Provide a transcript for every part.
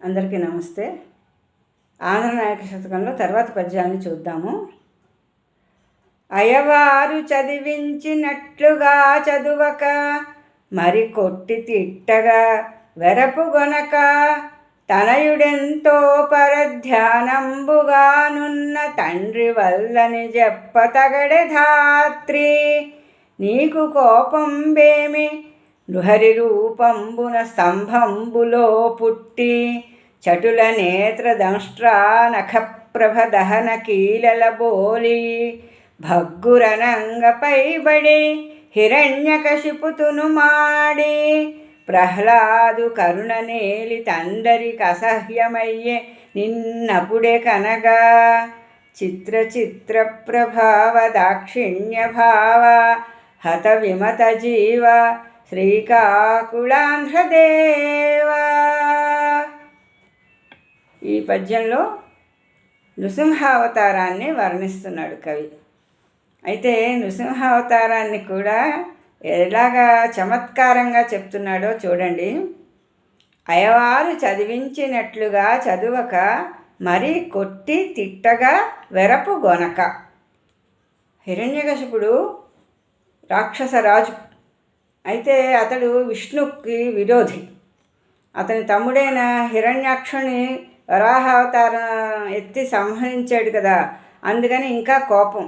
అందరికీ నమస్తే. ఆంధ్ర నాయక శతకంలో తర్వాత పద్యాన్ని చూద్దాము. అయవారు చదివించినట్లుగా చదువక మరి కొట్టి తిట్టగా వెరపుగొనక తనయుడెంతో పరధ్యానంబుగానున్న తండ్రి వల్లని చెప్పతగడే ధాత్రి నీకు కోపం లుహరి రూపంబున స్తంభంబులో పుట్టి చటుల నేత్రదంష్ట్రా నఖప్రభ దహన కీలల బోలి భగ్గురనంగపై బడి హిరణ్యకశిపుతును మాడి ప్రహ్లాదు కరుణ నేలి తందరికి అసహ్యమయ్యే నిన్నపుడే కనగా చిత్ర చిత్ర ప్రభావ దాక్షిణ్య భావ హత విమత జీవ శ్రీకాకుళాంధ్రదేవా. ఈ పద్యంలో నృసింహావతారాన్ని వర్ణిస్తున్నాడు కవి. అయితే నృసింహావతారాన్ని కూడా ఎలాగా చమత్కారంగా చెప్తున్నాడో చూడండి. అయవారు చదివించినట్లుగా చదువక మరి కొట్టి తిట్టగా వెరపు గొనక. హిరణ్యకశిపుడు రాక్షసరాజు అయితే అతడు విష్ణుకి విరోధి. అతని తమ్ముడైన హిరణ్యాక్షుని వరాహావతారం ఎత్తి సంహరించాడు కదా అందుకని ఇంకా కోపం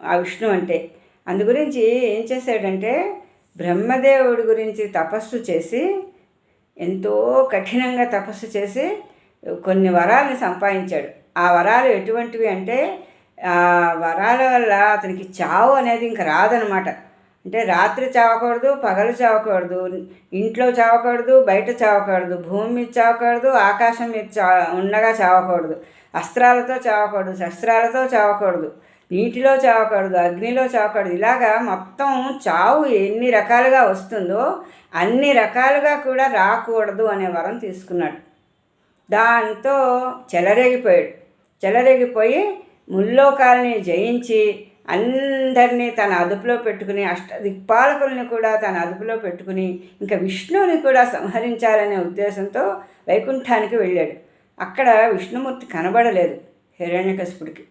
ఆ విష్ణు అంటే. అందు గురించి ఏం చేశాడంటే బ్రహ్మదేవుడి గురించి తపస్సు చేసి ఎంతో కఠినంగా తపస్సు చేసి కొన్ని వరాలను సంపాదించాడు. ఆ వరాలు ఎటువంటివి అంటే ఆ వరాల వల్ల అతనికి చావు అనేది ఇంక రాదనమాట అంటే రాత్రి చావకూడదు పగలు చావకూడదు ఇంట్లో చావకూడదు బయట చావకూడదు భూమి మీద చావకూడదు ఆకాశం మీద చా ఉండగా చావకూడదు. అస్త్రాలతో చావకూడదు శస్త్రాలతో చావకూడదు నీటిలో చావకూడదు అగ్నిలో చావకూడదు. ఇలాగా మొత్తం చావు ఎన్ని రకాలుగా వస్తుందో అన్ని రకాలుగా కూడా రాకూడదు అనే వరం తీసుకున్నాడు. దాంతో చెలరేగిపోయాడు. చెలరేగిపోయి ముల్లోకాలని జయించి అందరినీ తన అదుపులో పెట్టుకుని అష్ట దిక్పాలకుల్ని కూడా తన అదుపులో పెట్టుకుని ఇంకా విష్ణువుని కూడా సంహరించాలనే ఉద్దేశంతో వైకుంఠానికి వెళ్ళాడు. అక్కడ విష్ణుమూర్తి కనబడలేదు హిరణ్యకశిపుడికి.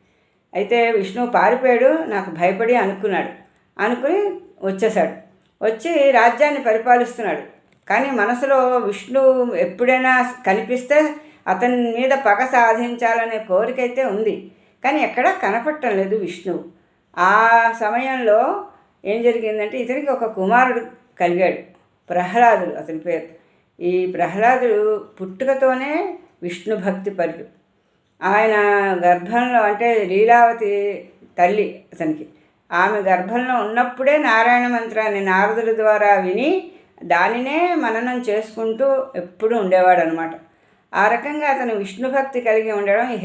అయితే విష్ణువు పారిపోయాడు నాకు భయపడి అనుకున్నాడు. అనుకుని వచ్చేసాడు వచ్చి రాజ్యాన్ని పరిపాలిస్తున్నాడు. కానీ మనసులో విష్ణు ఎప్పుడైనా కనిపిస్తే అతని మీద పగ సాధించాలనే కోరికైతే ఉంది. కానీ ఎక్కడా కనపడటం లేదు విష్ణువు. ఆ సమయంలో ఏం జరిగిందంటే ఇతనికి ఒక కుమారుడు కలిగాడు ప్రహ్లాదుడు అతని పేరు. ఈ ప్రహ్లాదుడు పుట్టుకతోనే విష్ణు భక్తి పరుడు. ఆయన గర్భంలో అంటే లీలావతి తల్లి అతనికి. ఆమె గర్భంలో ఉన్నప్పుడే నారాయణ మంత్రాన్ని నారదుల ద్వారా విని దానినే మననం చేసుకుంటూ ఎప్పుడూ ఉండేవాడు అనమాట ఆ రకంగా అతను విష్ణు భక్తి కలిగి ఉండడం ఈ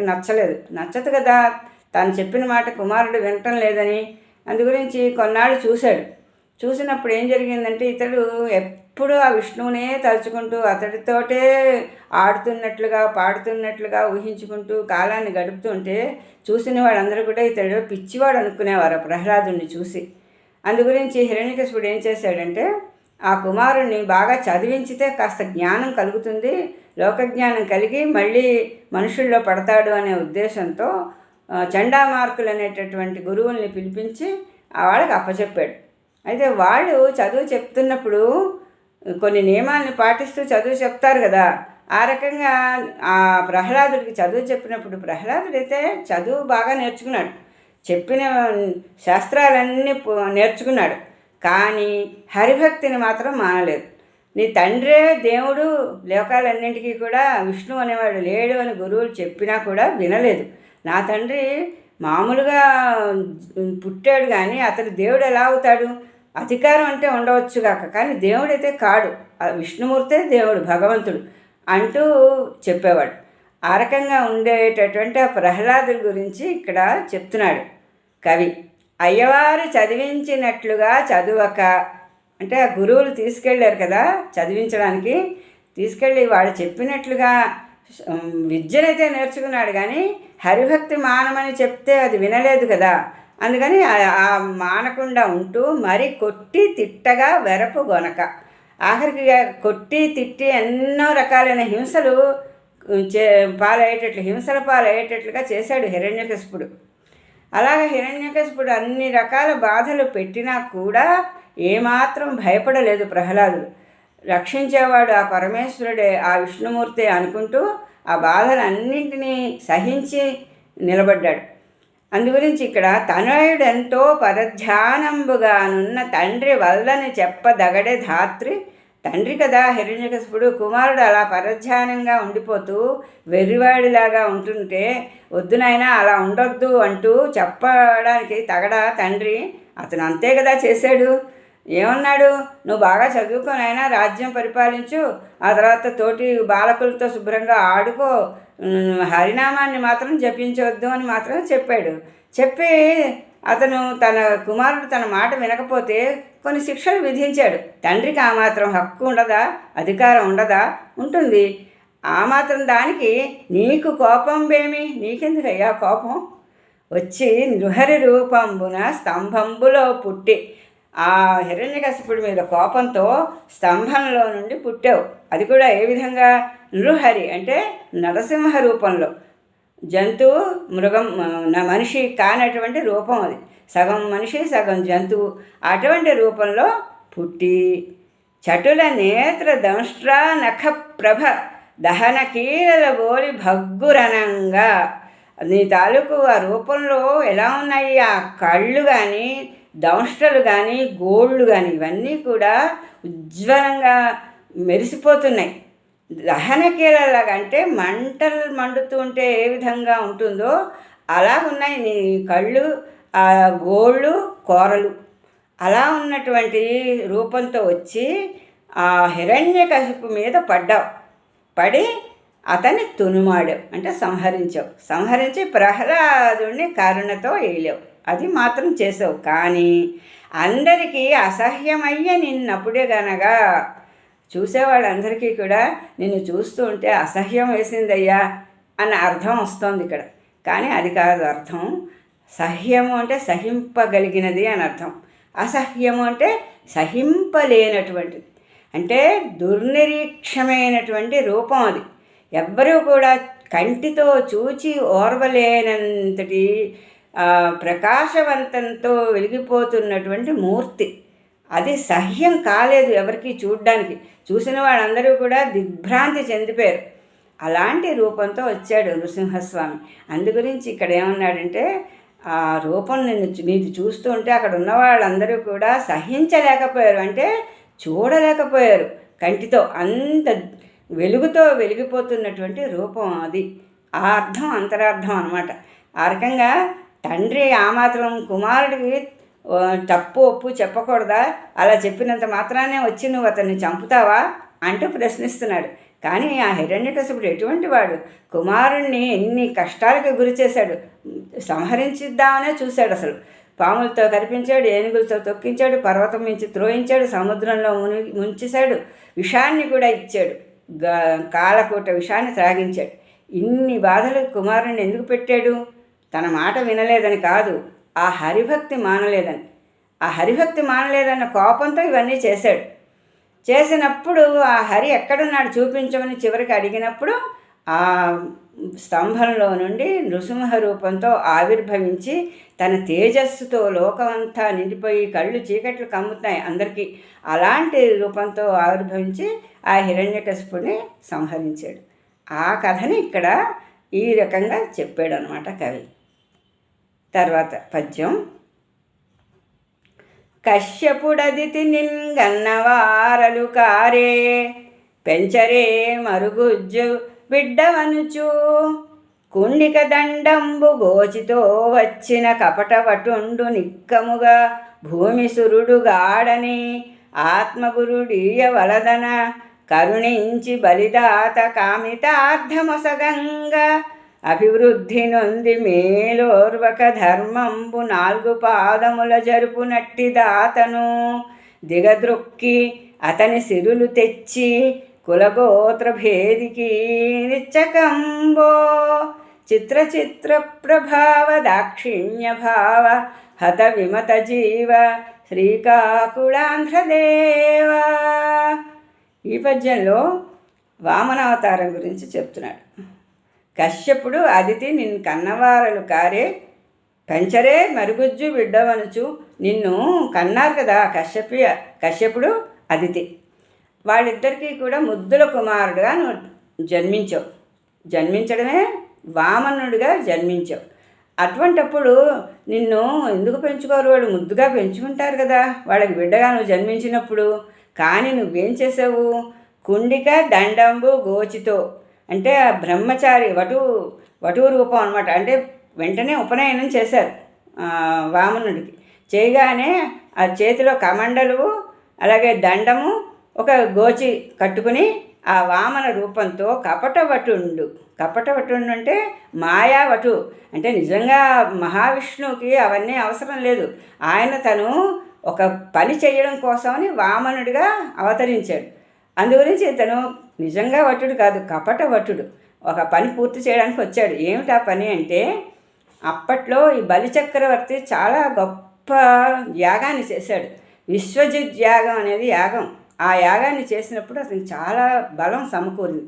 నచ్చలేదు. నచ్చదు కదా తాను చెప్పిన మాట కుమారుడు వినటం లేదని అందుగురించి కొన్నాళ్ళు చూశాడు. చూసినప్పుడు ఏం జరిగిందంటే ఇతడు ఎప్పుడు ఆ విష్ణువునే తలుచుకుంటూ అతడితోటే ఆడుతున్నట్లుగా పాడుతున్నట్లుగా ఊహించుకుంటూ కాలాన్ని గడుపుతుంటే చూసిన వాళ్ళందరూ కూడా ఇతడు పిచ్చివాడు అనుకునేవారు ప్రహ్లాదుని చూసి. అందు గురించి హిరణ్యకశిపుడు ఏం చేశాడంటే ఆ కుమారుణ్ణి బాగా చదివించితే కాస్త జ్ఞానం కలుగుతుంది లోకజ్ఞానం కలిగి మళ్ళీ మనుషుల్లో పడతాడు అనే ఉద్దేశంతో చండామార్కులు అనేటటువంటి గురువుల్ని పిలిపించి ఆ వాళ్ళకి అప్పచెప్పాడు. అయితే వాళ్ళు చదువు చెప్తున్నప్పుడు కొన్ని నియమాలను పాటిస్తూ చదువు చెప్తారు కదా. ఆ రకంగా ఆ ప్రహ్లాదుడికి చదువు చెప్పినప్పుడు ప్రహ్లాదుడైతే చదువు బాగా నేర్చుకున్నాడు. చెప్పిన శాస్త్రాలన్నీ నేర్చుకున్నాడు. కానీ హరిభక్తిని మాత్రం మానలేదు. నీ తండ్రే దేవుడు లోకాలన్నింటికీ కూడా విష్ణు అనేవాడు లేడు అని గురువులు చెప్పినా కూడా వినలేదు. నా తండ్రి మామూలుగా పుట్టాడు కానీ అతడు దేవుడు ఎలా అవుతాడు? అధికారం అంటే ఉండవచ్చు కాక కానీ దేవుడైతే కాడు. విష్ణుమూర్తే దేవుడు భగవంతుడు అంటూ చెప్పేవాడు. ఆ రకంగా ఉండేటటువంటి ఆ ప్రహ్లాదుల గురించి ఇక్కడ చెప్తున్నాడు కవి. అయ్యవారు చదివించినట్లుగా చదువక అంటే ఆ గురువులు తీసుకెళ్ళారు కదా చదివించడానికి తీసుకెళ్ళి వాడు చెప్పినట్లుగా విద్యనైతే నేర్చుకున్నాడు కానీ హరిభక్తి మానమని చెప్తే అది వినలేదు కదా. అందుకని ఆ మానకుండా ఉంటూ మరి కొట్టి తిట్టగా వెరపు గొనక. ఆఖరికి కొట్టి తిట్టి ఎన్నో రకాలైన హింసలు చే పాలయ్యేటట్లు హింసల పాలయ్యేటట్లుగా చేశాడు హిరణ్యకశిపుడు. అలాగే హిరణ్యకశిపుడు అన్ని రకాల బాధలు పెట్టినా కూడా ఏమాత్రం భయపడలేదు ప్రహ్లాదుడు. రక్షించేవాడు ఆ పరమేశ్వరుడే ఆ విష్ణుమూర్తి అనుకుంటూ ఆ బాధలన్నింటినీ సహించి నిలబడ్డాడు. అందుగురించి ఇక్కడ తనయుడెంతో పరధ్యానంబుగానున్న తండ్రి వల్లని చెప్పదగడే ధాత్రి తండ్రి కదా హిరణ్యకశిపుడు కుమారుడు అలా పరధ్యానంగా ఉండిపోతూ వెర్రివాడిలాగా ఉంటుంటే వద్దునైనా అలా ఉండొద్దు అంటూ చెప్పడానికి తగడా తండ్రి అతను అంతే కదా చేశాడు. ఏమన్నాడు? నువ్వు బాగా చదువుకోనైనా రాజ్యం పరిపాలించు. ఆ తర్వాత తోటి బాలకులతో శుభ్రంగా ఆడుకో. హరినామాన్ని మాత్రం జపించవద్దు అని మాత్రం చెప్పాడు. చెప్పి అతను తన కుమారుడు తన మాట వినకపోతే కొన్ని శిక్షలు విధించాడు. తండ్రికి ఆ మాత్రం హక్కు ఉండదా? అధికారం ఉండదా? ఉంటుంది. ఆ మాత్రం దానికి నీకు కోపం బేమి నీకెందుకయ్యా కోపం? వచ్చి నృహరి రూపంబున స్తంభంబులో పుట్టి ఆ హిరణ్యకశిపుడి మీద కోపంతో స్తంభంలో నుండి పుట్టావు. అది కూడా ఏ విధంగా? నృహరి అంటే నరసింహ రూపంలో. జంతువు మృగం మనిషి కానటువంటి రూపం అది. సగం మనిషి సగం జంతువు అటువంటి రూపంలో పుట్టి చటుల నేత్ర దంష్ట్రా నఖ ప్రభ దహన కీలల బోలి భగ్గురనంగా నీ తాలూకు ఆ రూపంలో ఎలా ఉన్నాయి? ఆ కళ్ళు కానీ దంష్టలు కానీ గోళ్ళు కానీ ఇవన్నీ కూడా ఉజ్వలంగా మెరిసిపోతున్నాయి. దహన అంటే మంటలు మండుతూ ఉంటే ఏ విధంగా ఉంటుందో అలా ఉన్నాయి. నీ కళ్ళు ఆ గోళ్ళు కూరలు. అలా ఉన్నటువంటి రూపంతో వచ్చి ఆ హిరణ్య హిరణ్యకశిపు మీద పడ్డావు. పడి అతన్ని తునుమాడావు. అంటే సంహరించావు. సంహరించి ప్రహ్లాదుడిని కరుణతో వేయలేవు అది మాత్రం చేసావు. కానీ అందరికీ అసహ్యమయ్య నిన్నప్పుడే గనగా చూసేవాళ్ళందరికీ కూడా నిన్ను చూస్తూ ఉంటే అసహ్యం వేసిందయ్యా అన్న అర్థం వస్తుంది ఇక్కడ. కానీ అది కాదు అర్థం. సహ్యము అంటే సహింపగలిగినది అని అర్థం. అసహ్యము అంటే సహింపలేనటువంటిది. అంటే దుర్నిరీక్షమైనటువంటి రూపం అది. ఎవ్వరూ కూడా కంటితో చూచి ఓర్వలేనంతటి ప్రకాశవంతంతో వెలిగిపోతున్నటువంటి మూర్తి. అది సహ్యం కాలేదు ఎవరికి చూడ్డానికి. చూసిన వాళ్ళందరూ కూడా దిగ్భ్రాంతి చెందిపోయారు. అలాంటి రూపంతో వచ్చాడు నృసింహస్వామి. అందు గురించి ఇక్కడ ఏమన్నాడంటే ఆ రూపం నిన్ను నీది చూస్తూ ఉంటే అక్కడ ఉన్న వాళ్ళందరూ కూడా సహించలేకపోయారు. అంటే చూడలేకపోయారు కంటితో. అంత వెలుగుతో వెలిగిపోతున్నటువంటి రూపం అది. ఆ అర్థం అంతరార్థం అనమాట. ఆ రకంగా తండ్రి ఆ మాత్రం కుమారుడికి తప్పు ఒప్పు చెప్పకూడదా? అలా చెప్పినంత మాత్రానే వచ్చి నువ్వు అతన్ని చంపుతావా? అంటూ ప్రశ్నిస్తున్నాడు. కానీ ఆ హిరణ్యకశపుడు ఎటువంటి వాడు? కుమారుణ్ణి ఎన్ని కష్టాలకు గురి చేశాడు? సంహరించిద్దామనే చూశాడు అసలు. పాములతో కనిపించాడు ఏనుగులతో తొక్కించాడు పర్వతం మించి త్రోయించాడు సముద్రంలో ముని ముంచేశాడు విషాన్ని కూడా ఇచ్చాడు. కాలకూట విషాన్ని త్రాగించాడు. ఇన్ని బాధలు కుమారుణ్ణి ఎందుకు పెట్టాడు? తన మాట వినలేదని కాదు ఆ హరిభక్తి మానలేదని. ఆ హరిభక్తి మానలేదన్న కోపంతో ఇవన్నీ చేశాడు. చేసినప్పుడు ఆ హరి ఎక్కడున్నాడు చూపించమని చివరికి అడిగినప్పుడు ఆ స్తంభంలో నుండి నృసింహ రూపంతో ఆవిర్భవించి తన తేజస్సుతో లోకమంతా నిండిపోయి కళ్ళు చీకట్లు కమ్ముతున్నాయి అందరికీ. అలాంటి రూపంతో ఆవిర్భవించి ఆ హిరణ్యకశిపుని సంహరించాడు. ఆ కథని ఇక్కడ ఈ రకంగా చెప్పాడు అనమాట కవి. తర్వాత పద్యం. కశ్యపుడదితి నిన్గన్నవారలు కారే పెంచరే మరుగుజ్జు బిడ్డవనుచు. కుండిక దండంబు గోచితో వచ్చిన కపటవటుండు నిక్కముగా భూమి సురుడుగాడని ఆత్మగురుడీయ వలదన కరుణించి బలిదాత కామితార్థమొసగంగా. అభివృద్ధి నొంది మేలోర్వక ధర్మంబు నాలుగు పాదముల జరుపునట్టి దాతను. దిగద్రొక్కి అతని సిరులు తెచ్చి కులగోత్ర భేదికి నిచ్చకంబో. చిత్ర చిత్ర ప్రభావ దాక్షిణ్య భావ హత విమత జీవ శ్రీకాకుళాంధ్రదేవ. ఈ పద్యంలో వామనావతారం గురించి చెప్తున్నాడు. కశ్యపుడు అదితి నిన్ను కన్నవారలు కారే పెంచరే మరుగుజ్జు బిడ్డవనుచు. నిన్ను కన్నారు కదా కశ్యపి కశ్యపుడు అదితి. వాళ్ళిద్దరికీ కూడా ముద్దుల కుమారుడుగా నువ్వు జన్మించావు. జన్మించడమే వామనుడిగా జన్మించావు. అటువంటప్పుడు నిన్ను ఎందుకు పెంచుకోరు వాళ్ళు ముద్దుగా పెంచుకుంటారు కదా. వాళ్ళకి బిడ్డగా నువ్వు జన్మించినప్పుడు. కానీ నువ్వేం చేసావు? కుండిక దండంబు గోచితో అంటే ఆ బ్రహ్మచారి వటు వటు రూపం అనమాట అంటే వెంటనే ఉపనయనం చేశారు వామనుడికి. చేయగానే ఆ చేతిలో కమండలు అలాగే దండము ఒక గోచి కట్టుకుని ఆ వామన రూపంతో కపటవటుండు. కపటవటుండు అంటే మాయావటు. అంటే నిజంగా మహావిష్ణువుకి అవన్నీ అవసరం లేదు. ఆయన తను ఒక పని చేయడం కోసమని వామనుడిగా అవతరించాడు. అందుగురించి తను నిజంగా వటుడు కాదు కపట వటుడు. ఒక పని పూర్తి చేయడానికి వచ్చాడు. ఏమిటా పని అంటే అప్పట్లో ఈ బలిచక్రవర్తి చాలా గొప్ప యాగాన్ని చేశాడు. విశ్వజిత్ యాగం అనేది యాగం. ఆ యాగాన్ని చేసినప్పుడు అతనికి చాలా బలం సమకూరింది.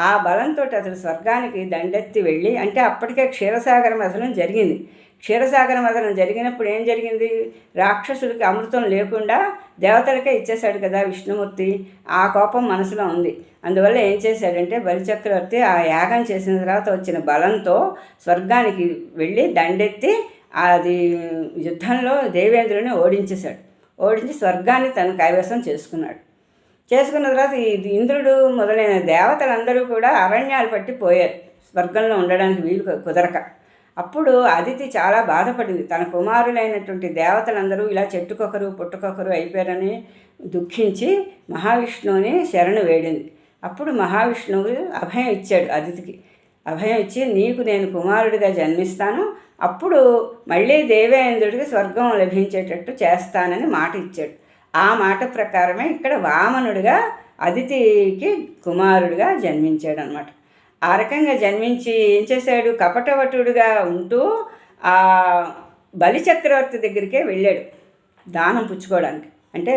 ఆ బలంతో అతను స్వర్గానికి దండెత్తి వెళ్ళి అంటే అప్పటికే క్షీరసాగర మథనం జరిగింది. క్షీరసాగర మదనం జరిగినప్పుడు ఏం జరిగింది? రాక్షసులకి అమృతం లేకుండా దేవతలకే ఇచ్చేశాడు కదా విష్ణుమూర్తి. ఆ కోపం మనసులో ఉంది. అందువల్ల ఏం చేశాడంటే బలిచక్రవర్తి ఆ యాగం చేసిన తర్వాత వచ్చిన బలంతో స్వర్గానికి వెళ్ళి దండెత్తి అది యుద్ధంలో దేవేంద్రుని ఓడించేశాడు. ఓడించి స్వర్గాన్ని తను కైవసం చేసుకున్నాడు. చేసుకున్న తర్వాత ఇది ఇంద్రుడు మొదలైన దేవతలందరూ కూడా అరణ్యాలు పట్టి పోయారు. స్వర్గంలో ఉండడానికి వీలు కుదరక. అప్పుడు అదితి చాలా బాధపడింది. తన కుమారులైనటువంటి దేవతలందరూ ఇలా చెట్టుకొకరు పుట్టుకొకరు అయిపోయారని దుఃఖించి మహావిష్ణువుని శరణు వేడింది. అప్పుడు మహావిష్ణువు అభయం ఇచ్చాడు అదితికి. అభయం ఇచ్చి నీకు నేను కుమారుడిగా జన్మిస్తాను. అప్పుడు మళ్ళీ దేవేంద్రుడికి స్వర్గం లభించేటట్టు చేస్తానని మాట ఇచ్చాడు. ఆ మాట ప్రకారమే ఇక్కడ వామనుడిగా అదితికి కుమారుడిగా జన్మించాడు అనమాట ఆ రకంగా జన్మించి ఏం చేశాడు? కపటవటుడుగా ఉంటూ ఆ బలిచక్రవర్తి దగ్గరికే వెళ్ళాడు దానం పుచ్చుకోవడానికి. అంటే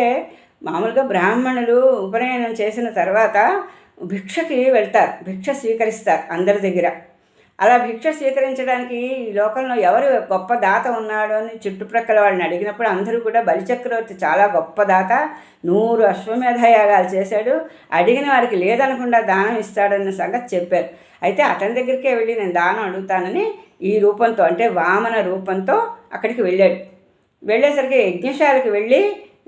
మామూలుగా బ్రాహ్మణులు ఉపనయనం చేసిన తర్వాత భిక్షకి వెళ్తారు భిక్ష స్వీకరిస్తారు అందరి దగ్గర. అలా భిక్ష స్వీకరించడానికి ఈ లోకంలో ఎవరు గొప్ప దాత ఉన్నాడో అని చుట్టుప్రక్కల వాళ్ళని అడిగినప్పుడు అందరూ కూడా బలిచక్రవర్తి చాలా గొప్ప దాత నూరు అశ్వమేధ యాగాలు చేశాడు అడిగిన వారికి లేదనకుండా దానం ఇస్తాడన్న సంగతి చెప్పారు. అయితే అతని దగ్గరికే వెళ్ళి నేను దానం అడుగుతానని ఈ రూపంతో అంటే వామన రూపంతో అక్కడికి వెళ్ళాడు. వెళ్ళేసరికి యజ్ఞశాలకు వెళ్ళి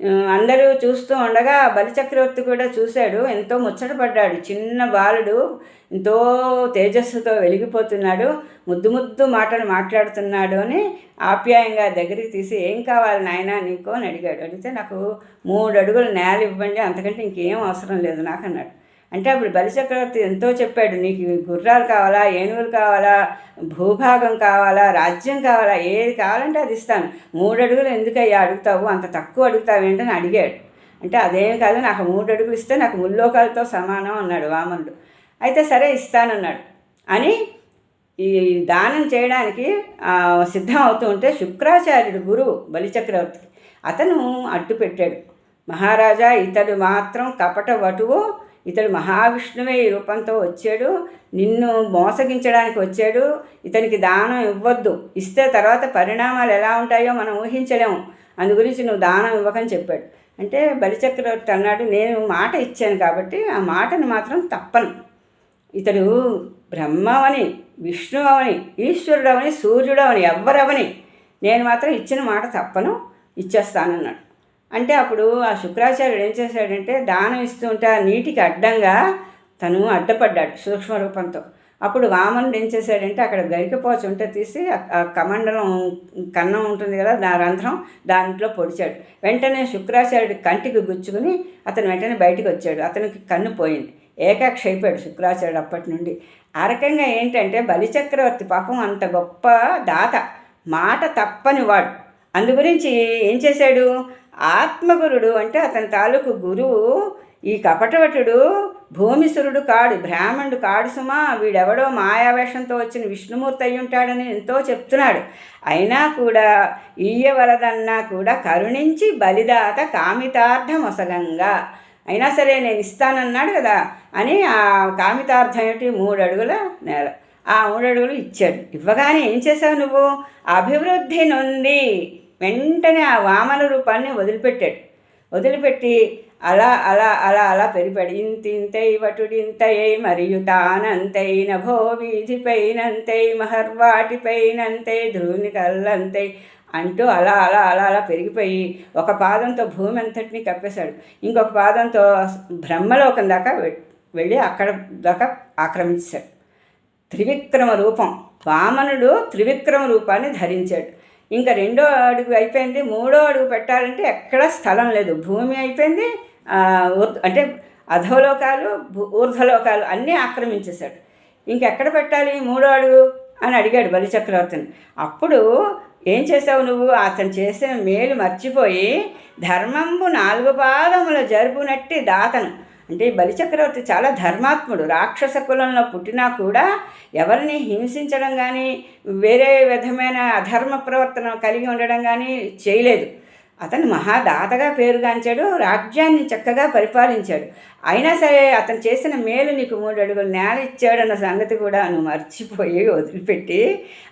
అందరూ చూస్తూ ఉండగా బలిచక్రవర్తి కూడా చూశాడు. ఎంతో ముచ్చటపడ్డాడు చిన్న బాలుడు ఎంతో తేజస్సుతో వెలిగిపోతున్నాడు. ముద్దు ముద్దు మాటలు మాట్లాడుతున్నాడు అని ఆప్యాయంగా దగ్గరికి తీసి ఏం కావాలి నాయనా నీకు? అని అడిగాడు. అడిగితే నాకు మూడు అడుగులు నేల ఇవ్వండి. అంతకంటే ఇంకేం అవసరం లేదు. నాకు అన్నాడు అంటే అప్పుడు బలిచక్రవర్తి ఎంతో చెప్పాడు నీకు గుర్రాలు కావాలా ఏనుగులు కావాలా భూభాగం కావాలా రాజ్యం కావాలా ఏది కావాలంటే అది ఇస్తాను. మూడు అడుగులు ఎందుకయ్యా అడుగుతావు? అంత తక్కువ అడుగుతావు ఏంటని అడిగాడు. అంటే అదేం కాదు నాకు మూడు అడుగులు ఇస్తే నాకు ముల్లోకాలతో సమానం అన్నాడు వామనుడు. అయితే సరే ఇస్తానన్నాడు అని ఈ దానం చేయడానికి సిద్ధం అవుతూ ఉంటే శుక్రాచార్యుడు గురువు బలిచక్రవర్తికి అతను అడ్డు పెట్టాడు మహారాజా ఇతడు మాత్రం కపట వటువు ఇతడు మహావిష్ణువే ఈ రూపంతో వచ్చాడు. నిన్ను మోసగించడానికి వచ్చాడు. ఇతనికి దానం ఇవ్వద్దు. ఇస్తే తర్వాత పరిణామాలు ఎలా ఉంటాయో మనం ఊహించలేము. అందు గురించి నువ్వు దానం ఇవ్వకని చెప్పాడు. అంటే బలిచక్రవర్తి అన్నాడు నేను మాట ఇచ్చాను కాబట్టి ఆ మాటను మాత్రం తప్పను. ఇతడు బ్రహ్మవని విష్ణువని ఈశ్వరుడవని సూర్యుడవని ఎవ్వరవని నేను మాత్రం ఇచ్చిన మాట తప్పను. ఇచ్చేస్తానన్నాడు. అంటే అప్పుడు ఆ శుక్రాచార్యుడు ఏం చేశాడంటే దానం ఇస్తుంటే ఆ నీటికి అడ్డంగా తను అడ్డపడ్డాడు సూక్ష్మ రూపంతో. అప్పుడు వామనుడు ఏం చేశాడంటే అక్కడ గరికపోచ ఉంటే తీసి ఆ- కమండలం కన్నం ఉంటుంది కదా దా రంధ్రం దాంట్లో పొడిచాడు. వెంటనే శుక్రాచార్యుడు కంటికి గుచ్చుకుని అతను వెంటనే బయటకు వచ్చాడు. అతనికి కన్ను పోయింది. ఏకాక్ష అయిపోయాడు శుక్రాచార్యుడు అప్పటి నుండి. ఆ రకంగా ఏంటంటే బలిచక్రవర్తి పాపం అంత గొప్ప దాత మాట తప్పని వాడు. అందు గురించి ఏం చేశాడు? ఆత్మగురుడు అంటే అతని తాలూకు గురువు ఈ కపటవటుడు భూమిసురుడు కాడు బ్రాహ్మణుడు కాడు సుమా వీడెవడో మాయావేషంతో వచ్చిన విష్ణుమూర్తి అయి ఉంటాడని ఎంతో చెప్తున్నాడు. అయినా కూడా ఈయవలదన్నా కూడా కరుణించి బలిదాత కామితార్థమొసగంగా. అయినా సరే నేను ఇస్తానన్నాడు కదా అని ఆ కామితార్థం ఏమిటి? మూడు అడుగుల నేల. ఆ మూడు అడుగులు ఇచ్చాడు. ఇవ్వగానే ఏం చేసావు నువ్వు? అభివృద్ధి నుండి వెంటనే ఆ వామన రూపాన్ని వదిలిపెట్టాడు. వదిలిపెట్టి అలా అలా అలా అలా పెరిపాడు. ఇంతింతై వటుడింతయై మరియు తానంతై నభో వీధిపైనంతై మహర్వాటిపైనంతై ధ్రువుని కళ్ళంతై అంటూ అలా అలా అలా అలా పెరిగిపోయి ఒక పాదంతో భూమి అంతటిని కప్పేశాడు. ఇంకొక పాదంతో బ్రహ్మలోకం దాకా వె- వెళ్ళి అక్కడ దాకా ఆక్రమించాడు. త్రివిక్రమ రూపం. వామనుడు త్రివిక్రమ రూపాన్ని ధరించాడు. ఇంకా రెండో అడుగు అయిపోయింది మూడో అడుగు పెట్టాలంటే ఎక్కడ స్థలం లేదు. భూమి అయిపోయింది అంటే అధోలోకాలు ఊర్ధ్వలోకాలు అన్నీ ఆక్రమించేశాడు. ఇంకెక్కడ పెట్టాలి మూడో అడుగు అని అడిగాడు బలిచక్రవర్తిని. అప్పుడు ఏం చేసావు నువ్వు? అతను చేసిన మేలు మర్చిపోయి ధర్మంబు నాలుగు పాదముల జరుపునట్టి దాతను అంటే బలిచక్రవర్తి చాలా ధర్మాత్ముడు. రాక్షస కులంలో పుట్టినా కూడా ఎవరిని హింసించడం కానీ వేరే విధమైన అధర్మ ప్రవర్తన కలిగి ఉండడం కానీ చేయలేదు. అతను మహాదాతగా పేరుగాంచాడు రాజ్యాన్ని చక్కగా పరిపాలించాడు. అయినా సరే అతను చేసిన మేలు నీకు మూడు అడుగులు నేల ఇచ్చాడన్న సంగతి కూడా నువ్వు మర్చిపోయి వదిలిపెట్టి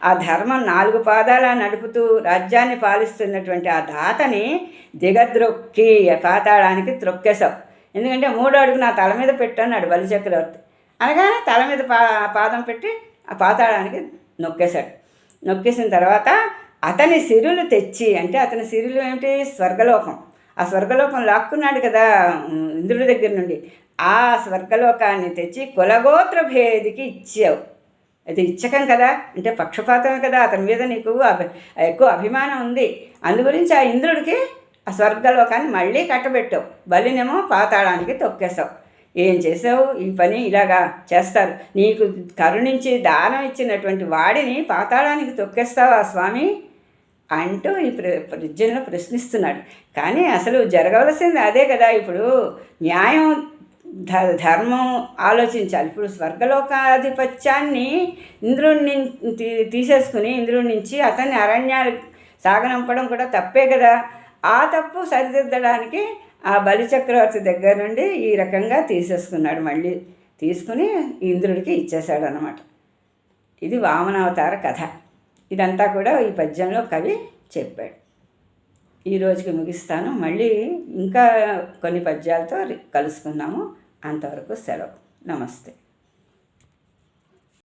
ఆ ధర్మం నాలుగు పాదాల నడుపుతూ రాజ్యాన్ని పాలిస్తున్నటువంటి ఆ దాతని దిగద్రొక్కి పాతాళానికి త్రొక్కేశావు. ఎందుకంటే మూడో అడుగు నా తల మీద పెట్టు అన్నాడు బలిచక్రవర్తి అనగానే తల మీద పా పాదం పెట్టి ఆ పాతాళానికి నొక్కేశాడు. నొక్కేసిన తర్వాత అతని సిరులు తెచ్చి అంటే అతని సిరులు ఏమిటి? స్వర్గలోకం. ఆ స్వర్గలోకం లాక్కున్నాడు కదా ఇంద్రుడి దగ్గర నుండి. ఆ స్వర్గలోకాన్ని తెచ్చి కులగోత్ర భేదికి ఇచ్చావు. అది ఇచ్చకం కదా అంటే పక్షపాతమే కదా అతని మీద నీకు అభి ఎక్కువ అభిమానం ఉంది. అందుగురించి ఆ ఇంద్రుడికి ఆ స్వర్గలోకాన్ని మళ్ళీ కట్టబెట్టావు. బలినేమో పాతాళానికి తొక్కేశావు. ఏం చేసావు ఈ పని ఇలాగా చేస్తారు. నీకు కరుణించి దానం ఇచ్చినటువంటి వాడిని పాతాళానికి తొక్కేస్తావా స్వామి? అంటూ ఈ ప్ర ప్రజ్ఞలో ప్రశ్నిస్తున్నాడు. కానీ అసలు జరగవలసింది అదే కదా ఇప్పుడు. న్యాయం ధ ధర్మం ఆలోచించాలి. ఇప్పుడు స్వర్గలోకాధిపత్యాన్ని ఇంద్రుడిని తీ తీసేసుకుని ఇంద్రుడి నుంచి అతన్ని అరణ్యాలు సాగనంపడం కూడా తప్పే కదా. ఆ తప్పు సరిదిద్దడానికి ఆ బలిచక్రవర్తి దగ్గర నుండి ఈ రకంగా తీసేసుకున్నాడు. మళ్ళీ తీసుకుని ఇంద్రుడికి ఇచ్చేశాడు అనమాట ఇది వామనావతార కథ. ఇదంతా కూడా ఈ పద్యంలో కవి చెప్పాడు. ఈ రోజుకి ముగిస్తాను. మళ్ళీ ఇంకా కొన్ని పద్యాలతో కలుసుకుందాము. అంతవరకు సెలవు. నమస్తే.